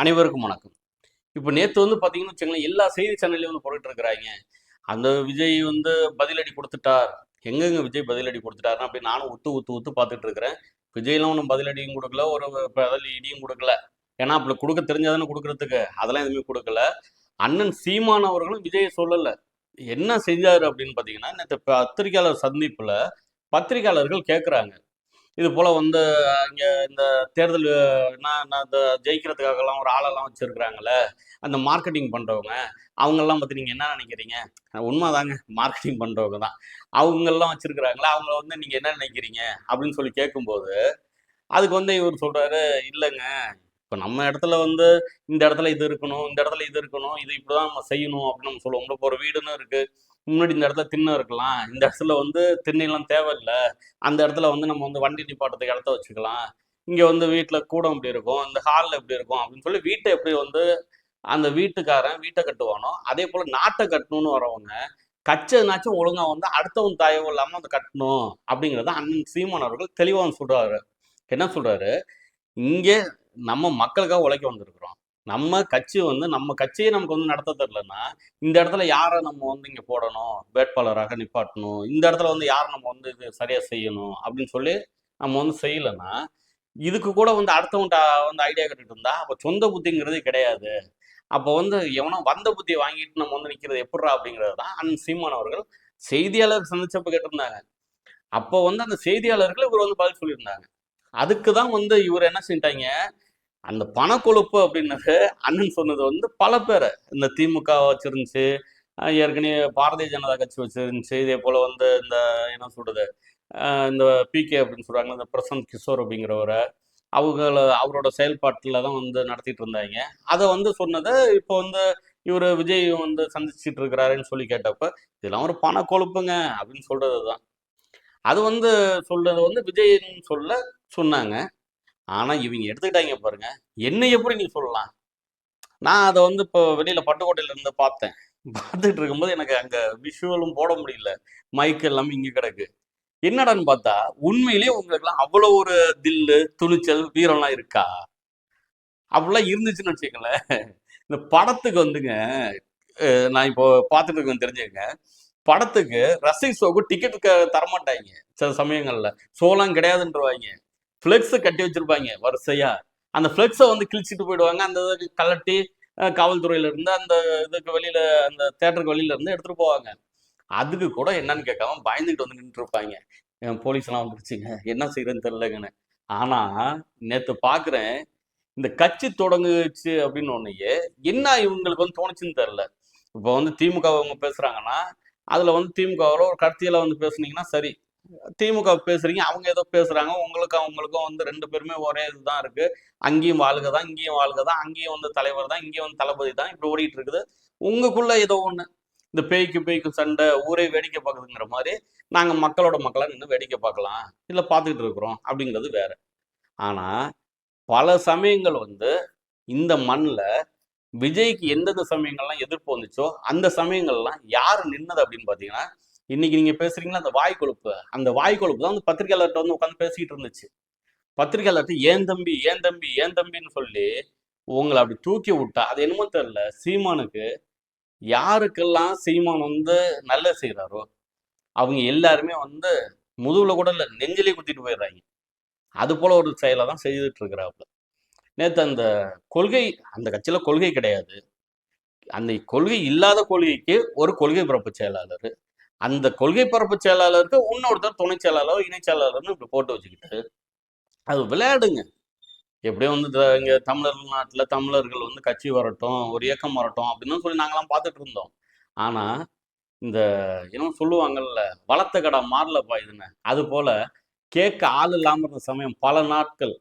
அனைவருக்கும் வணக்கம். இப்போ நேற்று வந்து பார்த்தீங்கன்னு வச்சுங்களேன் எல்லா செய்தி சேனல்லையும் வந்து போட்டுட்டு இருக்கிறாங்க அந்த விஜய் வந்து பதிலடி கொடுத்துட்டார். எங்கெங்க விஜய் பதிலடி கொடுத்துட்டாருன்னு அப்படி நானும் உத்து உத்து உத்து பார்த்துட்டு இருக்கிறேன் விஜய்லாம் ஒன்றும் பதிலடியும் கொடுக்கல ஒரு பதில் இடியும் கொடுக்கல. ஏன்னா அப்படி கொடுக்க தெரிஞ்சாதானே கொடுக்கறதுக்கு அதெல்லாம் எதுவுமே கொடுக்கல. அண்ணன் சீமான் அவர்களும் விஜயை சொல்லலை. என்ன செஞ்சாரு அப்படின்னு பார்த்தீங்கன்னா நேற்று பத்திரிகையாளர் சந்திப்பில் பத்திரிகையாளர்கள் கேட்குறாங்க இது போல வந்து இங்கே இந்த தேர்தல் நான் இந்த ஜெயிக்கிறதுக்காகலாம் ஒரு ஆளெல்லாம் வச்சுருக்குறாங்கல்ல அந்த மார்க்கெட்டிங் பண்ணுறவங்க அவங்கெல்லாம் பற்றி நீங்கள் என்ன நினைக்கிறீங்க? உண்மைதாங்க மார்க்கெட்டிங் பண்ணுறவங்க தான். அவங்கெல்லாம் வச்சுருக்குறாங்களே அவங்கள வந்து நீங்கள் என்ன நினைக்கிறீங்க? அப்படின்னு சொல்லி கேட்கும்போது அதுக்கு வந்து இவர் சொல்கிறாரு இல்லைங்க இப்போ நம்ம இடத்துல வந்து இந்த இடத்துல இது இருக்கணும் இந்த இடத்துல இது இருக்கணும் இது இப்படி தான் நம்ம செய்யணும் அப்படின்னு நம்ம சொல்லுவோம். இப்போ ஒரு வீடுன்னு இருக்குது முன்னாடி இந்த இடத்துல திண்ணை இருக்கலாம். இந்த இடத்துல வந்து திண்ணைலாம் தேவையில்லை. அந்த இடத்துல வந்து நம்ம வந்து வண்டி நிப்பாட்டத்துக்கு இடத்த வச்சுக்கலாம். இங்கே வந்து வீட்டில் கூடம் எப்படி இருக்கும். இந்த ஹாலில் எப்படி இருக்கும் அப்படின்னு சொல்லி வீட்டை எப்படி வந்து அந்த வீட்டுக்காரன் வீட்டை கட்டுவானோ அதே போல் நாட்டை கட்டணும்னு வரவங்க கச்சதுனாச்சும் ஒழுங்காக வந்து அடுத்தவன் தாயவும் இல்லாமல் அதை கட்டணும் அப்படிங்கிறத அண்ணன் சீமான் அவர்கள் தெளிவாக சொல்கிறாரு என்ன சொல்கிறாரு இங்கே நம்ம மக்களுக்காக உழைக்க வந்திருக்கிறோம். நம்ம கட்சி வந்து நம்ம கட்சியை நமக்கு வந்து நடத்த தெரிலன்னா இந்த இடத்துல யாரை நம்ம வந்து இங்கே போடணும் வேட்பாளராக நிப்பாட்டணும் இந்த இடத்துல வந்து யாரை நம்ம வந்து இது சரியாக செய்யணும் அப்படின்னு சொல்லி நம்ம வந்து செய்யலைன்னா இதுக்கு கூட வந்து அடுத்தவன்ட்ட வந்து ஐடியா கட்டிட்டு இருந்தா அப்போ சொந்த புத்திங்கிறது கிடையாது. அப்போ வந்து எவனோ வந்த புத்தியை வாங்கிட்டு நம்ம வந்து நிற்கிறது எப்படிரா அப்படிங்கிறது தான் அண்ணன் சீமான் அவர்கள் செய்தியாளர் சந்திச்சப்ப கேட்டிருந்தாங்க. அப்போ வந்து அந்த செய்தியாளர்கள் இவர் வந்து பதில் சொல்லியிருந்தாங்க. அதுக்கு தான் வந்து இவர் என்ன செஞ்சிட்டாங்க அந்த பணக்கொழுப்பு அப்படின்னது அண்ணன் சொன்னது வந்து பல பேரை. இந்த திமுக வச்சிருந்துச்சு ஏற்கனவே பாரதிய ஜனதா கட்சி வச்சிருந்துச்சு. இதே போல் வந்து இந்த என்ன சொல்கிறது இந்த பிகே அப்படின்னு சொல்கிறாங்க இந்த பிரசந்த் கிஷோர் அப்படிங்கிறவரை அவங்கள அவரோட செயல்பாட்டில் தான் வந்து நடத்திட்டு இருந்தாங்க. அதை வந்து சொன்னதை இப்போ வந்து இவர் விஜய் வந்து சந்திச்சுட்டு இருக்கிறாருன்னு சொல்லி கேட்டப்ப இதெல்லாம் ஒரு பண கொழுப்புங்க அப்படின்னு சொல்கிறது தான் அது வந்து சொல்றது வந்து விஜய்னு சொல்ல சொன்னாங்க. ஆனா இவங்க எடுத்துக்கிட்டாங்க பாருங்க. என்ன எப்படி நீ சொல்லலாம்? நான் அதை வந்து இப்போ வெளியில பட்டுக்கோட்டையில இருந்து பார்த்தேன். பார்த்துட்டு இருக்கும்போது எனக்கு அங்க விஷுவலும் போட முடியல. மைக் எல்லாமே இங்கே கிடக்கு. என்னடான்னு பார்த்தா உண்மையிலேயே உங்களுக்குலாம் அவ்வளோ ஒரு தில்லு துணிச்சல் வீரம்லாம் இருக்கா? அப்படிலாம் இருந்துச்சுன்னு வச்சுக்கங்களேன். இந்த படத்துக்கு வந்துங்க நான் இப்போ பார்த்துட்டு இருக்கேன் தெரிஞ்சுக்கங்க. படத்துக்கு ரசிக் ஷோக்கு டிக்கெட் தரமாட்டாங்க. சில சமயங்கள்ல. ஷோலாம் கிடையாதுன்றவாங்க. ஃப்ளெக்ஸை கட்டி வச்சிருப்பாங்க வரிசையா. அந்த ஃப்ளெக்ஸை வந்து கிழிச்சிட்டு போயிடுவாங்க. அந்த இதை கலட்டி காவல்துறையில இருந்து அந்த இதுக்கு வெளியில அந்த தேட்டருக்கு வெளியில இருந்து எடுத்துட்டு போவாங்க. அதுக்கு கூட என்னன்னு கேட்காம பயந்துகிட்டு வந்து நின்று இருப்பாங்க போலீஸ் எல்லாம் வந்துருச்சுங்க? என்ன செய்யறதுன்னு தெரியலங்கன்னு. ஆனா நேத்து பாக்குறேன் இந்த கட்சி தொடங்குச்சு அப்படின்னு ஒன்னையே என்ன இவங்களுக்கு வந்து தோணுச்சுன்னு தெரியல. இப்போ வந்து திமுக அவங்க பேசுறாங்கன்னா அதுல வந்து திமுகவில் ஒரு கருத்தியில வந்து பேசுனீங்கன்னா சரி திமுக பேசுறீங்க அவங்க ஏதோ பேசுறாங்க உங்களுக்கு அவங்களுக்கும் வந்து ரெண்டு பேருமே ஒரே இதுதான் இருக்கு. அங்கேயும் வாழ்க தான் இங்கேயும் வாழ்க தான் அங்கேயும் வந்து தலைவர் தான் இங்கேயும் வந்து தளபதி தான் இப்படி ஓடிட்டு இருக்குது. உங்களுக்குள்ள ஏதோ ஒண்ணு இந்த பேய்க்கு பேய்க்கு சண்டை ஊரே வேடிக்கை பார்க்குதுங்கிற மாதிரி நாங்கள் மக்களோட மக்களை நின்று வேடிக்கை பார்க்கலாம் இல்லை பார்த்துக்கிட்டு இருக்கிறோம் அப்படிங்கிறது வேற. ஆனா பல சமயங்கள் வந்து இந்த மண்ணில் விஜய்க்கு எந்தெந்த சமயங்கள்லாம் எதிர்ப்பு வந்துச்சோ அந்த சமயங்கள்லாம் யார் நின்னது அப்படின்னு பார்த்தீங்கன்னா இன்னைக்கு நீங்க பேசுறீங்களா அந்த வாய் கொழுப்பு? அந்த வாய் கொழுப்பு தான் வந்து பத்திரிகையாளர்கிட்ட வந்து உட்காந்து பேசிக்கிட்டு இருந்துச்சு. பத்திரிகையாளர்கிட்ட ஏன் தம்பி ஏன் தம்பி ஏன் தம்பின்னு சொல்லி உங்களை அப்படி தூக்கி விட்டா? அது என்னமோ தெரியல. சீமானுக்கு யாருக்கெல்லாம் சீமான் வந்து நல்ல செய்கிறாரோ அவங்க எல்லாருமே வந்து முதுகுல கூட இல்லை நெஞ்சிலே குத்திட்டு போயிடுறாங்க. அது போல ஒரு செயலை தான் செய்துட்டு இருக்கிறாப்புல நேற்று அந்த கொள்கை அந்த கட்சியில கொள்கை கிடையாது. அந்த கொள்கை இல்லாத கொள்கைக்கு ஒரு கொள்கை பிறப்பு செயலாளர். அந்த கொள்கை பரப்பு செயலாளருக்கு இன்னொருத்தர் துணை செயலாளரோ இணை செயலாளர்னு இப்படி போட்டு வச்சுக்கிட்டு அது விளையாடுங்க. எப்படியோ வந்து த- இங்க தமிழர் நாட்டில் தமிழர்கள் வந்து கட்சி வரட்டும் ஒரு இயக்கம் வரட்டும் அப்படின்னு சொல்லி நாங்களாம் பார்த்துட்டு இருந்தோம். ஆனா இந்த இன்னும் சொல்லுவாங்கல்ல வளர்த்த கடை மாறலப்பா இதுன்னு. அது போல கேட்க ஆள் இல்லாமல் இருந்த சமயம் பல நாட்கள்.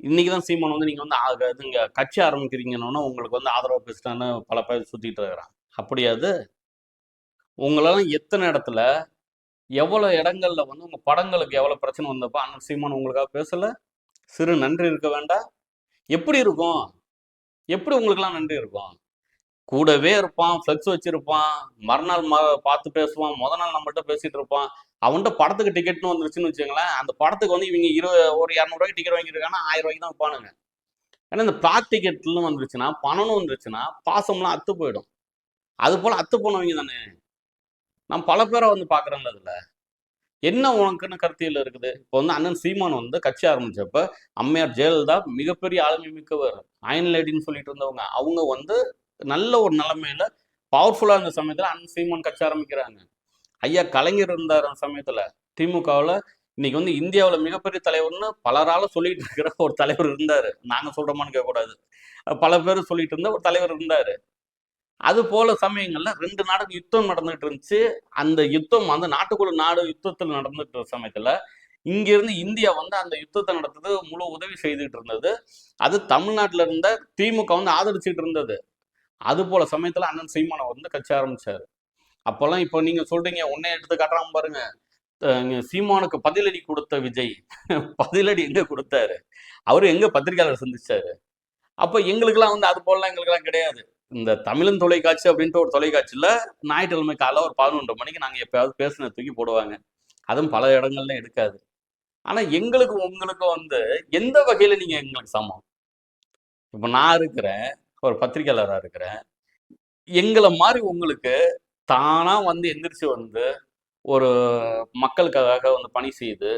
இன்னைக்கு தான் சீமான் வந்து நீங்கள் வந்து ஆ- இதுங்க கட்சி ஆரம்பிக்கிறீங்கன்னா உங்களுக்கு வந்து ஆதரவு பேசிட்டான்னு பல பேர் சுற்றிட்டு இருக்கிறான் அப்படியாது உங்களெல்லாம் எத்தனை இடத்துல எவ்வளோ இடங்கள்ல வந்து உங்கள் படங்களுக்கு எவ்வளோ பிரச்சனை வந்தப்போ அண்ணன் சீமான் உங்களுக்காக பேசலை. சிறு நன்றி இருக்க வேண்டாம். எப்படி இருக்கும்? எப்படி உங்களுக்கெல்லாம் நன்றி இருக்கும்? கூடவே இருப்பான் ஃப்ளெக்ஸ் வச்சிருப்பான் மறுநாள் ம பார்த்து பேசுவான் முத நாள் நம்மகிட்ட பேசிட்டு இருப்பான். அவன்கிட்ட படத்துக்கு டிக்கெட்னு வந்துருச்சுன்னு வச்சுங்களேன் அந்த படத்துக்கு வந்து இவங்க இரு ஒரு இரநூறுவாய்க்கு டிக்கெட் வாங்கியிருக்காங்கன்னா ஆயிரம் ரூபாய்க்கு தான் வைப்பானுங்க. ஏன்னா இந்த ப்ராக்டிகேட்லும் வந்துருச்சுன்னா பணம்னு வந்துருச்சுன்னா பாசம்லாம் அத்து போயிடும். அது போல் அத்து போனவங்க தானே. நான் பல பேரை வந்து பார்க்குறேன்ல அதில் என்ன உனக்குன்னு கருத்தியல் இருக்குது? இப்போ வந்து அண்ணன் சீமான் வந்து கட்சி ஆரம்பிச்சப்ப அம்மையார் ஜெயலலிதா மிகப்பெரிய ஆளுமை மிக்கவர். அயன் லேடின்னு சொல்லிட்டு இருந்தவங்க. அவங்க வந்து நல்ல ஒரு நிலைமையில பவர்ஃபுல்லா இருந்த சமயத்துல அண்ணன் சீமான் கட்சி ஆரம்பிக்கிறாங்க. ஐயா கலைஞர் இருந்தார் அந்த சமயத்துல. திமுகவில் இன்னைக்கு வந்து இந்தியாவில் மிகப்பெரிய தலைவர்னு பலரால சொல்லிட்டு இருக்கிற ஒரு தலைவர் இருந்தாரு. நாங்க சொல்கிறோமான்னு கேட்கக்கூடாது. பல பேர் சொல்லிட்டு இருந்த ஒரு தலைவர் இருந்தாரு. அது போல சமயங்கள்ல ரெண்டு நாடுக்கு யுத்தம் நடந்துகிட்டு இருந்துச்சு. அந்த யுத்தம் அந்த நாட்டுக்குள்ள நாடு யுத்தத்தில் நடந்துட்டு இருந்த சமயத்துல இங்கிருந்து இந்தியா வந்து அந்த யுத்தத்தை நடத்துறது முழு உதவி செய்துட்டு இருந்தது. அது தமிழ்நாட்டில் இருந்த திமுக வந்து ஆதரிச்சுட்டு இருந்தது. அது போல சமயத்துல அண்ணன் சீமானை வந்து கட்சி ஆரம்பிச்சாரு. அப்பெல்லாம் இப்போ நீங்க சொல்றீங்க உன்னே எடுத்து காட்டுறாம பாருங்க. சீமானுக்கு பதிலடி கொடுத்த விஜய் பதிலடி எங்க கொடுத்தாரு? அவரு எங்க பத்திரிகையாளர் சந்திச்சாரு? அப்ப எங்களுக்கெல்லாம் வந்து அது போலலாம் எங்களுக்கெல்லாம் கிடையாது. இந்த தமிழன் தொலைக்காட்சி அப்படின்ட்டு ஒரு தொலைக்காட்சியில ஞாயிற்றுக்கிழமை காலை ஒரு பதினொன்று மணிக்கு நாங்கள் எப்பயாவது பேசின தூக்கி போடுவாங்க. அதுவும் பல இடங்கள்ல எடுக்காது. ஆனா எங்களுக்கு உங்களுக்கும் வந்து எந்த வகையில நீங்க எங்களுக்கு சமம்? இப்போ நான் இருக்கிறேன் ஒரு பத்திரிகையாளராக இருக்கிறேன். எங்களை மாதிரி உங்களுக்கு தானா வந்து எந்திரிச்சு வந்து ஒரு மக்களுக்காக வந்து பணி செய்து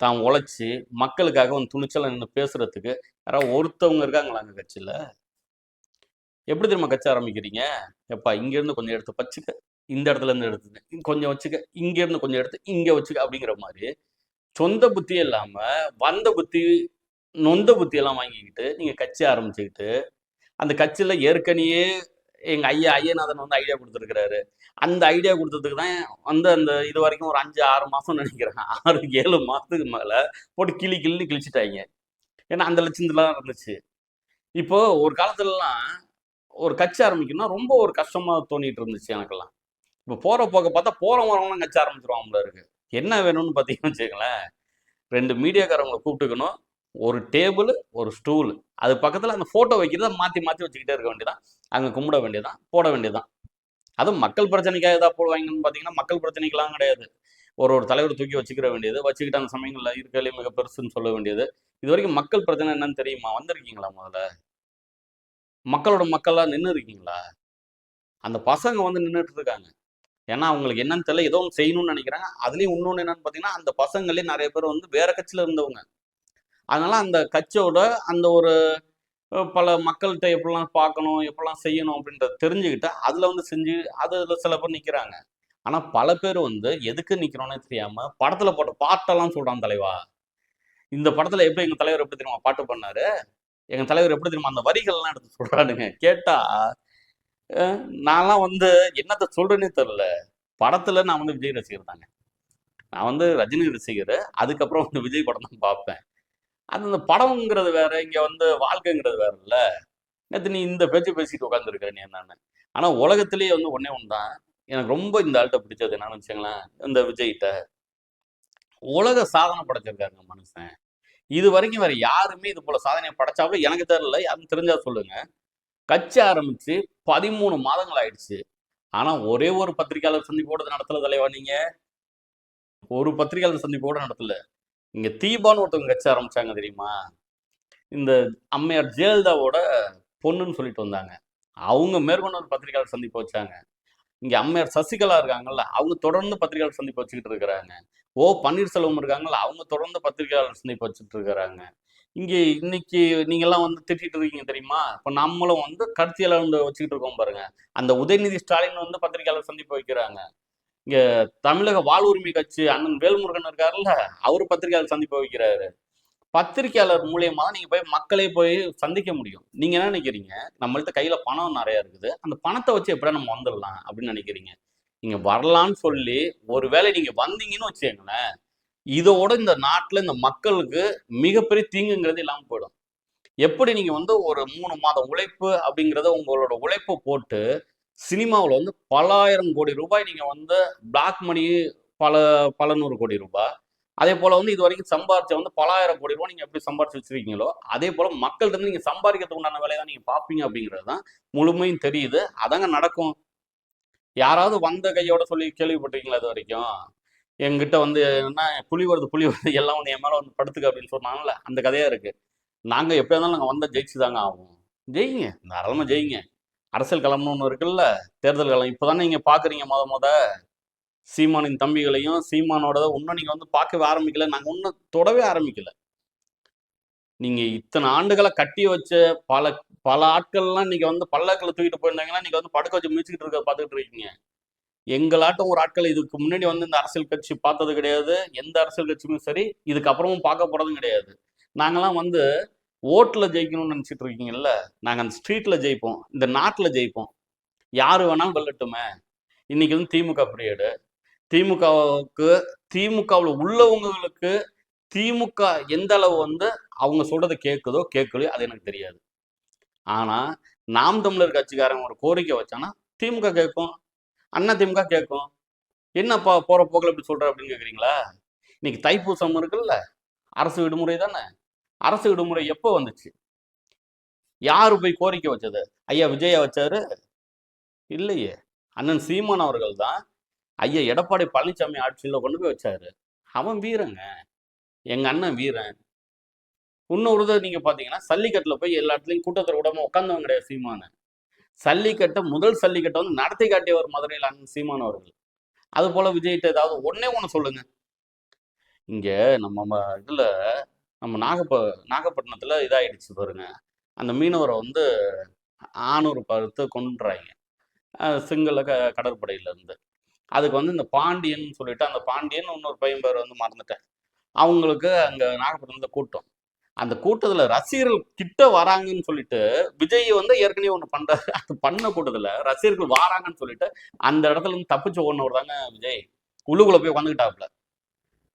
தான் உழைச்சி மக்களுக்காக வந்து துணிச்சலை நின்று பேசுறதுக்கு யாராவது ஒருத்தவங்க இருக்காங்களா அங்க கட்சியில? எப்படி தெரியுமா கச்ச ஆரம்பிக்கிறீங்க? எப்பா இங்கேருந்து கொஞ்சம் எடுத்து வச்சுக்க. இந்த இடத்துல இருந்து எடுத்து கொஞ்சம் வச்சுக்க. இங்கேருந்து கொஞ்சம் எடுத்து இங்கே வச்சுக்க அப்படிங்கிற மாதிரி. சொந்த புத்தி இல்லாமல் வந்த புத்தி நொந்த புத்தியெல்லாம் வாங்கிக்கிட்டு நீங்கள் கட்சி ஆரம்பிச்சுக்கிட்டு அந்த கட்சியில் ஏற்கனவே எங்கள் ஐயா ஐயநாதன் வந்து ஐடியா கொடுத்துருக்கிறாரு. அந்த ஐடியா கொடுத்ததுக்கு தான் வந்து அந்த இது வரைக்கும் ஒரு அஞ்சு ஆறு மாதம்னு நினைக்கிறேன். ஆறு ஏழு மாதத்துக்கு மேலே போட்டு கிளி கிளி கிழிச்சிட்டாங்க. ஏன்னா அந்த லட்சத்துலாம் இருந்துச்சு. இப்போது ஒரு காலத்துலலாம் ஒரு கட்சி ஆரம்பிக்கணும்னா ரொம்ப ஒரு கஷ்டமா தோணிட்டு இருந்துச்சு எனக்கெல்லாம். இப்போ போகிற போக பார்த்தா போகிற வரவங்களாம் கட்சி ஆரம்பிச்சிருவாங்களா இருக்கு. என்ன வேணும்னு பார்த்தீங்கன்னு வச்சுக்கங்களேன். ரெண்டு மீடியாக்காரங்களை கூப்பிட்டுக்கணும். ஒரு டேபிள் ஒரு ஸ்டூல். அது பக்கத்தில் அந்த ஃபோட்டோ வைக்கிறத மாற்றி மாற்றி வச்சுக்கிட்டே இருக்க வேண்டியதான் அங்கே கும்பிட வேண்டியதான் போட வேண்டியதான் அதுவும் மக்கள் பிரச்சனைக்காக எதாவது போடுவாங்கன்னு பார்த்தீங்கன்னா மக்கள் பிரச்சனைக்கெல்லாம் கிடையாது. ஒரு ஒரு தலைவர் தூக்கி வச்சுக்கிற வேண்டியது வச்சுக்கிட்ட அந்த சமயங்களில் இருக்கலே மிக பெருசுன்னு சொல்ல வேண்டியது. இது வரைக்கும் மக்கள் பிரச்சனை என்னன்னு தெரியுமா? வந்திருக்கீங்களா முதல்ல? மக்களோட மக்கள்லாம் நின்று இருக்கீங்களா அந்த பசங்க வந்து நின்றுட்டு இருக்காங்க ஏன்னா அவங்களுக்கு என்னன்னு தெரியல. ஏதோ ஒன்று செய்யணும்னு நினைக்கிறாங்க அதுலேயும் இன்னொன்று என்னன்னு பார்த்தீங்கன்னா அந்த பசங்களே நிறைய பேர் வந்து வேற கட்சியில் இருந்தவங்க. அதனால அந்த கட்சியோட அந்த ஒரு பல மக்கள்கிட்ட எப்படிலாம் பார்க்கணும் எப்படிலாம் செய்யணும் அப்படின்றத தெரிஞ்சுக்கிட்டு அதில் வந்து செஞ்சு அதில் சில பேர் நிற்கிறாங்க ஆனால் பல பேர் வந்து எதுக்கு நிற்கிறோன்னே தெரியாமல் படத்தில் போட்ட பாட்டெல்லாம் சொல்கிறான் தலைவா. இந்த படத்தில் எப்படி எங்கள் தலைவர் எப்படி தெரியுமா? பாட்டு பண்ணாரு எங்கள் தலைவர் எப்படி தெரியுமா அந்த வரிகள்லாம் எடுத்து சொல்கிறானுங்க கேட்டால் நான்லாம் வந்து என்னத்தை சொல்கிறேன்னே தெரில படத்தில் நான் வந்து விஜய் ரசிகர் தாங்க. நான் வந்து ரஜினி ரசிகர். அதுக்கப்புறம் வந்து விஜய் படம் தான் பார்ப்பேன். அது அந்த படம்ங்கிறது வேற இங்கே வந்து வாழ்க்கைங்கிறது வேற இல்லை. நேற்று நீ இந்த பேச்சு பேசிட்டு உட்காந்துருக்க நீ என்னன்னு. ஆனால் உலகத்திலேயே வந்து ஒன்றே ஒன்று தான் எனக்கு ரொம்ப இந்த ஆள்கிட்ட பிடிச்சது என்னன்னு வச்சுங்களேன் இந்த விஜய்கிட்ட. உலக சாதனை படைச்சிருக்காருங்க மனுஷன். இது வரைக்கும் வேற யாருமே இது போல சாதனையை படைச்சாலும் எனக்கு தெரியல. யாரும் தெரிஞ்சா சொல்லுங்க. கட்சி ஆரம்பிச்சு பதிமூணு மாதங்கள் ஆயிடுச்சு. ஆனா ஒரே ஒரு பத்திரிகையாளர் சந்திப்போட நடத்தல தலைவா நீங்க? ஒரு பத்திரிகையாளர் சந்திப்போட நடத்தல. இங்க தீபான்னு ஒருத்தவங்க கட்சி ஆரம்பிச்சாங்க தெரியுமா? இந்த அம்மையார் ஜெயலலிதாவோட பொண்ணுன்னு சொல்லிட்டு வந்தாங்க. அவங்க மேற்கொண்டு ஒரு பத்திரிகையாளர் சந்திப்பு வச்சாங்க. இங்கே அம்மையார் சசிகலா இருக்காங்கல்ல அவங்க தொடர்ந்து பத்திரிகையாளர் சந்திப்பு வச்சுக்கிட்டு இருக்கிறாங்க. ஓ பன்னீர்செல்வம் இருக்காங்கல்ல அவங்க தொடர்ந்து பத்திரிகையாளர் சந்திப்பு வச்சுட்டு இருக்கிறாங்க. இங்கே இன்னைக்கு நீங்கெல்லாம் வந்து திட்டிட்டு இருக்கீங்க தெரியுமா? இப்போ நம்மளும் வந்து கருத்தியெல்லாம் வந்து வச்சுக்கிட்டு இருக்கோம் பாருங்க. அந்த உதயநிதி ஸ்டாலின் வந்து பத்திரிகையாளர் சந்திப்பு வைக்கிறாங்க. இங்கே தமிழக வாழ்வுரிமை கட்சி அண்ணன் வேல்முருகன் இருக்காருல்ல அவர் பத்திரிகையாளர் சந்திப்பு வைக்கிறாரு. பத்திரிகையாளர் மூலியமா தான் நீங்க போய் மக்களே போய் சந்திக்க முடியும். நீங்க என்ன நினைக்கிறீங்க? நம்மள்ட்ட கையில பணம் நிறைய இருக்குது. அந்த பணத்தை வச்சு எப்படியா நம்ம வந்துடலாம் அப்படின்னு நினைக்கிறீங்க? நீங்க வரலான்னு சொல்லி ஒருவேளை நீங்க வந்தீங்கன்னு வச்சுக்கோங்களேன் இதோட இந்த நாட்டுல இந்த மக்களுக்கு மிகப்பெரிய தீங்குங்கிறது இல்லாம போயிடும். எப்படி நீங்க வந்து ஒரு மூணு மாத உழைப்பு அப்படிங்கிறத உங்களோட உழைப்பை போட்டு சினிமாவில் வந்து பலாயிரம் கோடி ரூபாய் நீங்க வந்து பிளாக் மணி பல பல நூறு கோடி ரூபாய் அதே போல வந்து இது வரைக்கும் சம்பாரிச்ச வந்து பலாயிரம் கோடி ரூபாய் நீங்க எப்படி சம்பாரிச்சு வச்சிருக்கீங்களோ அதே போல மக்கள்கிட்ட இருந்து நீங்க சம்பாதிக்கிறதுக்கு உண்டான வேலையை தான் நீங்க பார்ப்பீங்க அப்படிங்கிறது தான் முழுமையும் தெரியுது. அதாங்க நடக்கும். யாராவது வந்த கையோட சொல்லி கேள்விப்பட்டிருக்கீங்களா இது வரைக்கும்? எங்கிட்ட வந்து என்ன புலி வருது புலி வருது எல்லாம் வந்து என் மேலே வந்து படுத்துக்க அப்படின்னு சொன்னாங்கல்ல அந்த கதையா இருக்கு. நாங்கள் எப்படியா இருந்தாலும் நாங்கள் வந்தால் ஜெயிச்சு தாங்க ஆகும் ஜெயிங்க தாராளமாக ஜெயிங்க. அரசியல் களம்னு ஒன்று இருக்குல்ல தேர்தல் களம் இப்போ தானே நீங்கள் பார்க்குறீங்க மொத. மொதல் சீமானின் தம்பிகளையும் சீமானோட இன்னும் நீங்கள் வந்து பார்க்கவே ஆரம்பிக்கல. நாங்கள் இன்னும் தொடவே ஆரம்பிக்கல. நீங்கள் இத்தனை ஆண்டுகளை கட்டி வச்ச பல பல ஆட்கள்லாம் நீங்கள் வந்து பல்லாக்கில் தூக்கிட்டு போயிருந்தாங்கன்னா நீங்கள் வந்து படுக்க வச்சு மிதிச்சுக்கிட்டு இருக்க பார்த்துக்கிட்டு இருக்கீங்க. எங்களாட்டம் ஒரு ஆட்கள் இதுக்கு முன்னாடி வந்து இந்த அரசியல் கட்சி பார்த்தது கிடையாது. எந்த அரசியல் கட்சியுமே சரி இதுக்கப்புறமும் பார்க்க போகிறதும் கிடையாது. நாங்களாம் வந்து ஓட்டில் ஜெயிக்கணும்னு நினச்சிட்டு இருக்கீங்கல்ல? நாங்கள் அந்த ஸ்ட்ரீட்டில் ஜெயிப்போம். இந்த நாட்டில் ஜெயிப்போம். யார் வேணாலும் வெல்லட்டுமே. இன்னைக்கு வந்து திமுக பீரியடு திமுகவுக்கு திமுகவில் உள்ளவங்களுக்கு திமுக எந்த அளவு வந்து அவங்க சொல்றதை கேட்குதோ கேட்கலையோ அது எனக்கு தெரியாது. ஆனா நாம் தமிழர் கட்சிக்காரங்க ஒரு கோரிக்கை வச்சானா திமுக கேட்கும். அண்ணா திமுக கேட்கும். என்னப்பா போற போக்கில் இப்படி சொல்ற அப்படின்னு கேக்குறீங்களா? இன்னைக்கு தைப்பூசம் இருக்குல்ல. அரசு விடுமுறை தானே. அரசு விடுமுறை எப்போ வந்துச்சு? யாரு போய் கோரிக்கை வச்சது? ஐயா விஜயா வச்சாரு? இல்லையே. அண்ணன் சீமான் அவர்கள் தான் ஐயா எடப்பாடி பழனிசாமி ஆட்சியில் கொண்டு போய் வச்சாரு. அவன் வீரங்க. எங்க அண்ணன் வீரன். இன்னொரு இதை நீங்க பாத்தீங்கன்னா சல்லிக்கட்டுல போய் எல்லா இடத்துலையும் கூட்டத்தில் விடாம உட்காந்தவங்க கிடையாது சீமானு. சல்லிக்கட்டை முதல் சல்லிக்கட்டை வந்து நடத்தி காட்டியவர் மதுரையில் அண்ணன் சீமான் அவர்கள். அது போல விஜய்கிட்ட ஏதாவது ஒன்னே ஒண்ணு சொல்லுங்க. இங்க நம்ம இதில் இதுல நம்ம நாகப்ப நாகப்பட்டினத்துல இதாயிடுச்சு பாருங்க. அந்த மீனவரை வந்து ஆணூர் பார்த்து கொண்டுறாங்க அஹ் சிங்கள க கடற்படையில இருந்து அதுக்கு வந்து இந்த பாண்டியன் சொல்லிட்டு அந்த பாண்டியன் இன்னொரு பையன் பேர் வந்து மறந்துட்டேன். அவங்களுக்கு அங்கே நாகப்பட்டினத்துல கூட்டம். அந்த கூட்டத்தில் ரசிகர்கள் கிட்ட வராங்கன்னு சொல்லிட்டு விஜய் வந்து ஏற்கனவே ஒன்று பண்ணுறாரு அது பண்ண கூட்டத்தில் ரசிகர்கள் வராங்கன்னு சொல்லிட்டு அந்த இடத்துல இருந்து தப்பிச்சு ஓடினவர் தாங்க விஜய். உள்ளுக்குள்ளே போய் உட்காந்துக்கிட்டாப்புல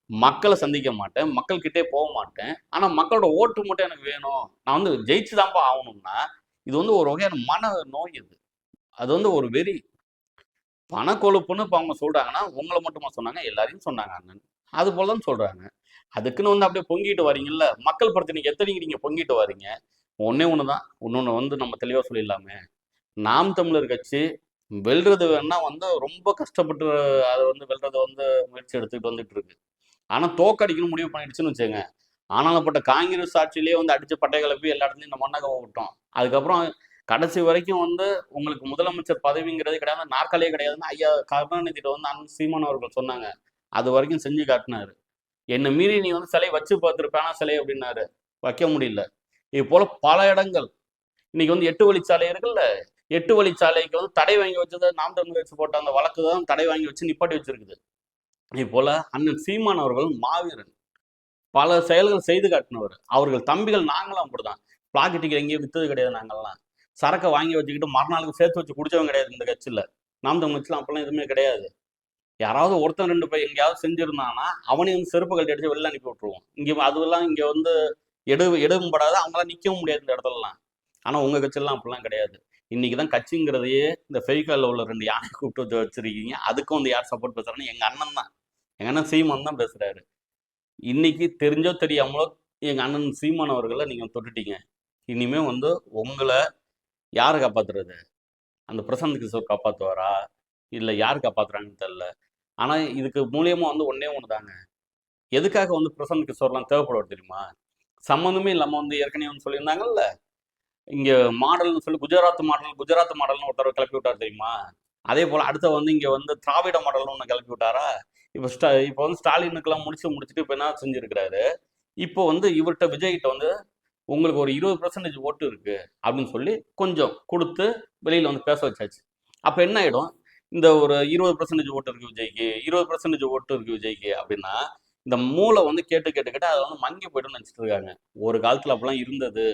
மக்களை சந்திக்க மாட்டேன். மக்கள்கிட்டே போக மாட்டேன். ஆனால் மக்களோட ஓட்டு மட்டும் எனக்கு வேணும். நான் வந்து ஜெயிச்சு தான்ப்பா ஆகணும்னா இது வந்து ஒரு வகையான மன நோய் இது அது வந்து ஒரு வெறி. பணக்கொழுப்புன்னு இப்போ அவங்க சொல்றாங்கன்னா உங்களை மட்டுமா சொன்னாங்க எல்லாரையும் சொன்னாங்க அண்ணன். அது போல தான் சொல்றாங்க. அதுக்குன்னு வந்து அப்படியே பொங்கிட்டு வரீங்கல்ல மக்கள் பிரச்சனைக்கு எத்தனைக்கு நீங்க பொங்கிட்டு வரீங்க? ஒன்னே ஒன்று தான் இன்னொன்று வந்து நம்ம தெளிவாக சொல்லிடலாமே. நாம் தமிழர் கட்சி வெல்றது வேணா வந்து ரொம்ப கஷ்டப்பட்டு அதை வந்து வெல்றதை வந்து முயற்சி எடுத்துக்கிட்டு வந்துட்டு இருக்கு. ஆனால் தோக்கடிக்கணும் முடிவு பண்ணிடுச்சுன்னு வச்சுங்க ஆனாலப்பட்ட காங்கிரஸ் ஆட்சியிலேயே வந்து அடிச்சு பட்டை கிளப்பி எல்லா இடத்துலையும் இந்த மண்ணாக விட்டோம் அதுக்கப்புறம் கடைசி வரைக்கும் வந்து உங்களுக்கு முதலமைச்சர் பதவிங்கிறது கிடையாது நாற்காலியே கிடையாதுன்னு ஐயா கருணாநிதியிட்ட வந்து அண்ணன் சீமான் அவர்கள் சொன்னாங்க. அது வரைக்கும் செஞ்சு காட்டினாரு. என்னை மீறி நீ வந்து சிலையை வச்சு பார்த்துருப்பேனா சிலை அப்படின்னாரு. வைக்க முடியல. இது போல பல இடங்கள். இன்னைக்கு வந்து எட்டு வழிச்சாலை இருக்குல்ல? எட்டு வழிச்சாலைக்கு வந்து தடை வாங்கி வச்சது நாம் தமிழ் வச்சு போட்ட அந்த வழக்கு தான் தடை வாங்கி வச்சு நிப்பாட்டி வச்சிருக்குது. இது போல அண்ணன் சீமான் அவர்கள் மாவீரன். பல செயல்கள் செய்து காட்டினவர். அவர்கள் தம்பிகள் நாங்களும் அப்படிதான். பிளாக்கெட்டுக்கு எங்கேயும் வித்தது கிடையாது நாங்கள்லாம். சரக்கை வாங்கி வச்சுக்கிட்டு மறுநாளுக்கு சேர்த்து வச்சு குடிச்சவங்க கிடையாது இந்த கட்சியில். நாம் தமிழ்ச்சியில் அப்பெல்லாம் எதுவுமே கிடையாது. யாராவது ஒருத்தன் ரெண்டு பேர் எங்கேயாவது செஞ்சுருந்தாங்கன்னா அவனையும் வந்து செருப்பு கழட்டி அடிச்சு வெளில அனுப்பி விட்டுருவோம். இங்கே அதுவெல்லாம் இங்கே வந்து எடு எடுபடாது அவங்களாம் நிற்கவும் முடியாது இந்த இடத்துலலாம். ஆனால் உங்கள் கட்சியெல்லாம் அப்படிலாம் கிடையாது. இன்னைக்கு தான் கட்சிங்கிறதையே இந்த ஃபெய்காலில் உள்ள ரெண்டு யானை கூப்பிட்டு வச்சு வச்சிருக்கீங்க. அதுக்கும் வந்து யார் சப்போர்ட் பேசுறாங்கன்னா எங்கள் அண்ணன் தான். எங்கள் அண்ணன் சீமான் தான் பேசுகிறாரு இன்னைக்கு தெரிஞ்சோ தெரியாமலோ எங்கள் அண்ணன் சீமான் அவர்களை நீங்கள் தொட்டுட்டீங்க. இனிமேல் வந்து உங்களை யார் காப்பாத்துறது? அந்த பிரசாந்த் கிஷோர் காப்பாற்றுவாரா இல்லை யார் காப்பாற்றுறாங்கன்னு தெரில ஆனால் இதுக்கு மூலியமா வந்து ஒன்றே ஒன்று தாங்க. எதுக்காக வந்து பிரசாந்த் கிஷோர்லாம் தேவைப்படுவார் தெரியுமா? சம்மந்தமே இல்லாமல் வந்து ஏற்கனவே வந்து சொல்லியிருந்தாங்கல்ல. இங்கே மாடல்னு சொல்லி குஜராத் மாடல் குஜராத் மாடல்னு ஒருத்தர் கிளப்பி விட்டார் தெரியுமா? அதே போல் அடுத்த வந்து இங்கே வந்து திராவிட மாடல்னு ஒன்று கிளப்பி விட்டாரா? இப்போ ஸ்டா இப்போ வந்து ஸ்டாலினுக்கெல்லாம் முடிச்சு முடிச்சுட்டு இப்போ என்ன செஞ்சுருக்கிறாரு? இப்போ வந்து இவர்கிட்ட விஜய்கிட்ட வந்து உங்களுக்கு ஒரு இருபது பர்சன்டேஜ் ஓட்டு இருக்கு அப்படின்னு சொல்லி கொஞ்சம் கொடுத்து வெளியில் வந்து பேச வச்சாச்சு. அப்போ என்ன ஆயிடும்? இந்த ஒரு இருபது பர்சன்டேஜ் ஓட்டு இருக்கு விஜய்க்கு இருபது பர்சன்டேஜ் ஓட்டு இருக்கு விஜய்க்கு அப்படின்னா இந்த மூளை வந்து கேட்டு கேட்டு கேட்டு அதை வந்து மங்கி போய்ட்டுன்னு நினச்சிட்டு இருக்காங்க. ஒரு காலத்தில் அப்படிலாம் இருந்தது.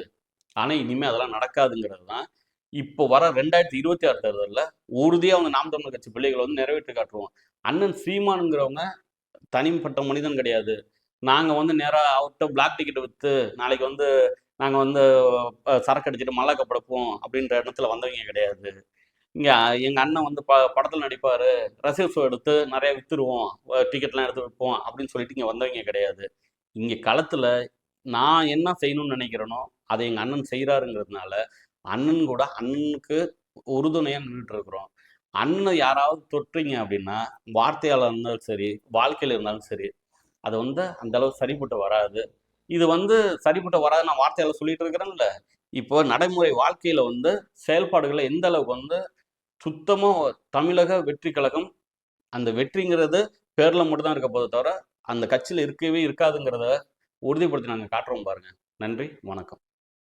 ஆனால் இனிமேல் அதெல்லாம் நடக்காதுங்கிறது தான் இப்போ வர ரெண்டாயிரத்தி இருபத்தி ஆறு தேர்தலில் உறுதியாக அவங்க நாம் தமிழர் கட்சி பிள்ளைகளை வந்து நிறைவேற்றி காட்டுவோம். அண்ணன் சீமானுங்கிறவங்க தனிப்பட்ட மனிதன் கிடையாது. நாங்கள் வந்து நேராக அவர்கிட்ட பிளாக் டிக்கெட் விற்று நாளைக்கு வந்து நாங்கள் வந்து சரக்கு அடிச்சுட்டு மல்லாக்க படைப்போம் அப்படின்ற இடத்துல வந்தவங்க கிடையாது. இங்கே எங்கள் அண்ணன் வந்து ப படத்தில் நடிப்பார். ரசிகர் ஷோ எடுத்து நிறைய விற்றுருவோம் டிக்கெட்லாம் எடுத்து விற்போம் அப்படின்னு சொல்லிட்டு இங்கே வந்தவங்க கிடையாது. இங்கே களத்தில் நான் என்ன செய்யணும்னு நினைக்கிறேனோ அதை எங்கள் அண்ணன் செய்கிறாருங்கிறதுனால அண்ணன் கூட அண்ணனுக்கு உறுதுணையாக நின்றுட்டு இருக்கிறோம். அண்ணன் யாராவது தொட்டுறீங்க அப்படின்னா வார்த்தையால் இருந்தாலும் சரி வாழ்க்கையில் இருந்தாலும் சரி அது வந்து அந்தளவு சரிப்பட்டு வராது. இது வந்து சரிப்பட்டு வராது நான் வார்த்தையால சொல்லிட்டு இருக்கிறேன்ல. இப்போ நடைமுறை வாழ்க்கையில வந்து செயல்பாடுகளை எந்த அளவுக்கு வந்து சுத்தமாக தமிழக வெற்றி கழகம் அந்த வெற்றிங்கிறது பேரில் மட்டும்தான் இருக்க போதை தவிர அந்த கட்சியில் இருக்கவே இருக்காதுங்கிறத உறுதிப்படுத்தி நாங்கள் காட்டுறோம் பாருங்க. நன்றி வணக்கம்.